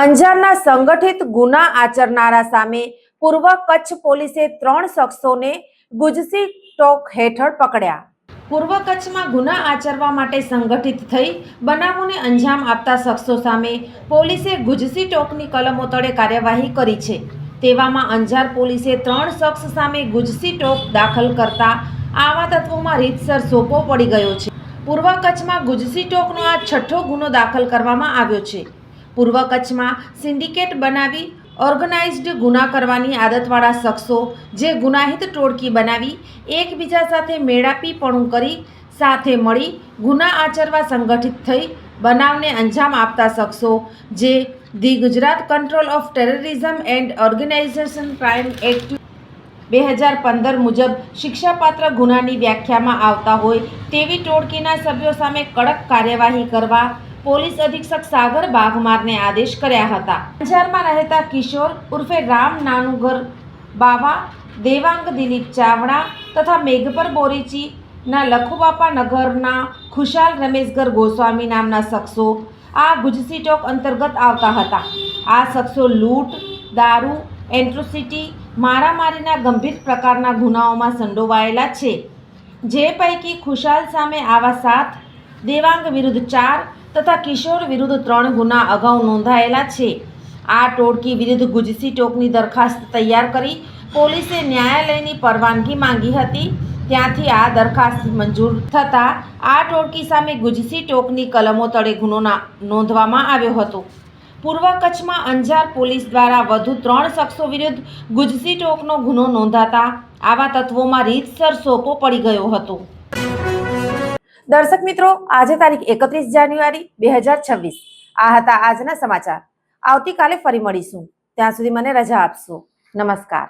અંજારના સંગઠિત ગુના આચરનારા સામે પૂર્વ કચ્છ પોલીસે ત્રણ શખ્સોને ગુજસી ટોક હેઠળ પકડ્યા. પૂર્વ કચ્છમાં ગુના આચરવા માટે સંગઠિત થઈ બનાવોને અંજામ આપતા શખ્સો સામે પોલીસે ગુજસી ટોકની કલમો તળે કાર્યવાહી કરી છે. તેવામાં અંજાર પોલીસે ત્રણ શખ્સ સામે ગુજસી ટોક દાખલ કરતા આવા તત્વોમાં રીતસર સોપો પડી ગયો છે. પૂર્વ કચ્છમાં ગુજસી ટોકનો આ છઠ્ઠો ગુનો દાખલ કરવામાં આવ્યો છે. પૂર્વ કચ્છમાં સિન્ડિકેટ બનાવી, ઓર્ગેનાઇઝ્ડ ગુના કરવાની આદતવાળા શખ્સો જે ગુનાહિત ટોળકી બનાવી, એકબીજા સાથે મેળાપીપણું કરી, સાથે મળી ગુના આચરવા સંગઠિત થઈ બનાવને અંજામ આપતા શખ્સો જે the Gujarat control of terrorism and organisation crime act બે હજાર પંદર મુજબ શિક્ષાપાત્ર ગુનાની વ્યાખ્યામાં આવતા હોય તેવી ટોળકીના સભ્યો સામે કડક કાર્યવાહી કરવા પોલીસ અધિક્ષક સાગર બાઘમારને આદેશ કર્યા હતા. અંજારમાં રહેતા કિશોર ઉર્ફે રામ નાનુગર બાવા, દેવાંગ દિલીપ ચાવડા તથા મેઘપર બોરીચીના લખુબાપા નગરના ખુશાલ રમેશગર ગોસ્વામી નામના શખ્સો આ ગુજસી ટોક અંતર્ગત આવતા હતા. આ શખ્સો લૂંટ, દારૂ, એન્ટ્રોસિટી, મારામારીના ગંભીર પ્રકારના ગુનાઓમાં સંડોવાયેલા છે. જે પૈકી ખુશાલ સામે આવા સાત, દેવાંગ વિરુદ્ધ ચાર તથા કિશોર વિરુદ્ધ ત્રણ ગુના અગાઉ નોંધાયેલા છે. આ ટોળકી વિરુદ્ધ ગુજસી ટોકની દરખાસ્ત તૈયાર કરી પોલીસે ન્યાયાલયની પરવાનગી માંગી હતી. ત્યાંથી આ દરખાસ્ત મંજૂર થતાં આ ટોળકી સામે ગુજસી ટોકની કલમો તળે ગુનો નોંધવામાં આવ્યો હતો. પૂર્વ કચ્છમાં અંજાર પોલીસ દ્વારા વધુ ત્રણ શખ્સો વિરુદ્ધ ગુજસી ટોકનો ગુનો નોંધાતા આવા તત્વોમાં રીતસર સોપો પડી ગયો હતો. દર્શક મિત્રો, આજે તારીખ એકત્રીસ જાન્યુઆરી બે હજાર છવ્વીસ. આ હતા આજના સમાચાર. આવતીકાલે ફરી મળીશું. ત્યાં સુધી મને રજા આપશો. નમસ્કાર.